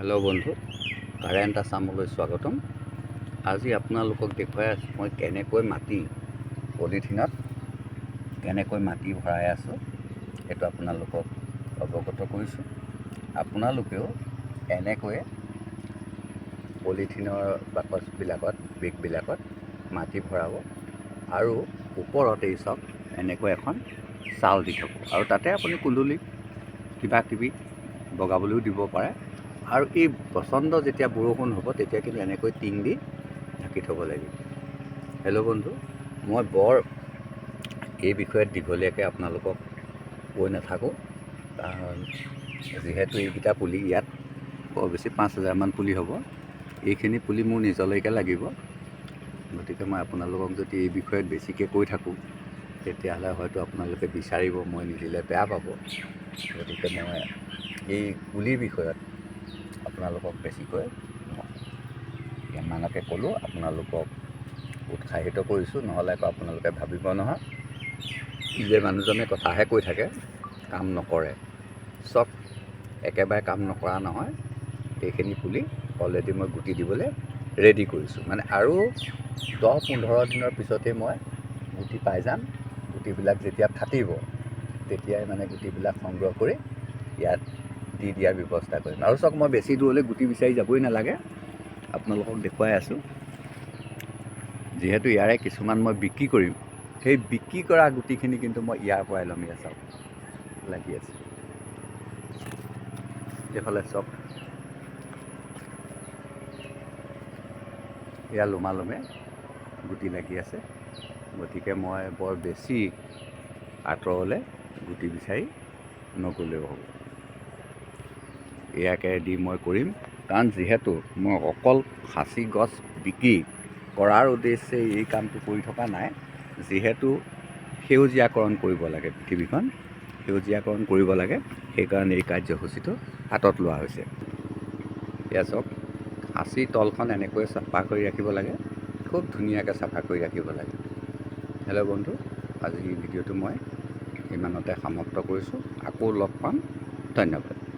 Hello বন্ধু। Current আছামলৈ স্বাগতম। আজি আপোনালোকক দেখুৱাই আছোঁ মই কেনেকৈ মাটি পলিথিনত কেনেকৈ মাটি ভৰাই আছোঁ সেইটো আপোনালোকক অৱগত কৰিছোঁ। আপোনালোকেও এনেকৈয়ে পলিথিনৰ বাকচবিলাকত বেগবিলাকত মাটি ভৰাব আৰু ওপৰত এই চাওক এনেকৈ এখন চাল দি থ'ব। আৰু তাতে আপুনি কুন্দুলি কিবা কিবি বগাবলৈও দিব পাৰে। আৰু এই প্ৰচণ্ড যেতিয়া বৰষুণ হ'ব তেতিয়া কিন্তু এনেকৈ টিং দি ঢাকি থ'ব লাগিব। হেল্ল' বন্ধু মই বৰ এই বিষয়ত দীঘলীয়াকৈ আপোনালোকক কৈ নাথাকোঁ। কাৰণ যিহেতু এইকেইটা পুলি ইয়াত বৰ বেছি পাঁচ হাজাৰমান পুলি হ'ব। এইখিনি পুলি মোৰ নিজলৈকে লাগিব। গতিকে মই আপোনালোকক যদি এই বিষয়ত বেছিকৈ কৈ থাকোঁ তেতিয়াহ'লে হয়তো আপোনালোকে বিচাৰিব মই নিদিলে বেয়া পাব। গতিকে মই এই পুলিৰ বিষয়ত আপোনালোকক বেছিকৈ ইমানকে ক'লোঁ আপোনালোকক উৎসাহিত কৰিছোঁ নহ'লে আকৌ আপোনালোকে ভাবিব নহয় যে মানুহজনে কথাহে কৈ থাকে কাম নকৰে। চব একেবাৰে কাম নকৰা নহয় এইখিনি পুলি অলৰেডি মই গুটি দিবলৈ ৰেডি কৰিছোঁ। মানে আৰু দহ পোন্ধৰ দিনৰ পিছতেই মই গুটি পাই যাম গুটিবিলাক যেতিয়া ফাটিব তেতিয়াই মানে গুটিবিলাক সংগ্ৰহ কৰি ইয়াত দি দিয়াৰ ব্যৱস্থা কৰিম। আৰু চাওক, মই বেছি দূৰলৈ গুটি বিচাৰি যাবই নালাগে। আপোনালোকক দেখুৱাই আছোঁ। যিহেতু ইয়াৰে কিছুমান মই বিক্ৰী কৰিম। সেই বিক্ৰী কৰা গুটিখিনি কিন্তু মই ইয়াৰ পৰাই ল'ম ইয়াত চাওক, লাগি আছে। এইফালে চাওক। এয়া লোমালোমে গুটি লাগি আছে। গতিকে মই বৰ বেছি আঁতৰলৈ গুটি বিচাৰি নগ'লেও হ'ব। ইয়াকে দি মই কৰিম। কাৰণ যিহেতু মই অকল সাঁচি গছ বিক্ৰী কৰাৰ উদ্দেশ্যে এই কামটো কৰি থকা নাই, যিহেতু সেউজীয়াকৰণ কৰিব লাগে পৃথিৱীখন, সেউজীয়াকৰণ কৰিব লাগে, সেইকাৰণে এই কাৰ্যসূচীটো হাতত লোৱা হৈছে। এয়া চাওক সাঁচি তলখন এনেকৈ চাফা কৰি ৰাখিব লাগে, খুব ধুনীয়াকৈ চাফা কৰি ৰাখিব লাগে। হেল্ল' বন্ধু, আজি ভিডিঅ'টো মই ইমানতে সমাপ্ত কৰিছোঁ। আকৌ লগ পাম। ধন্যবাদ।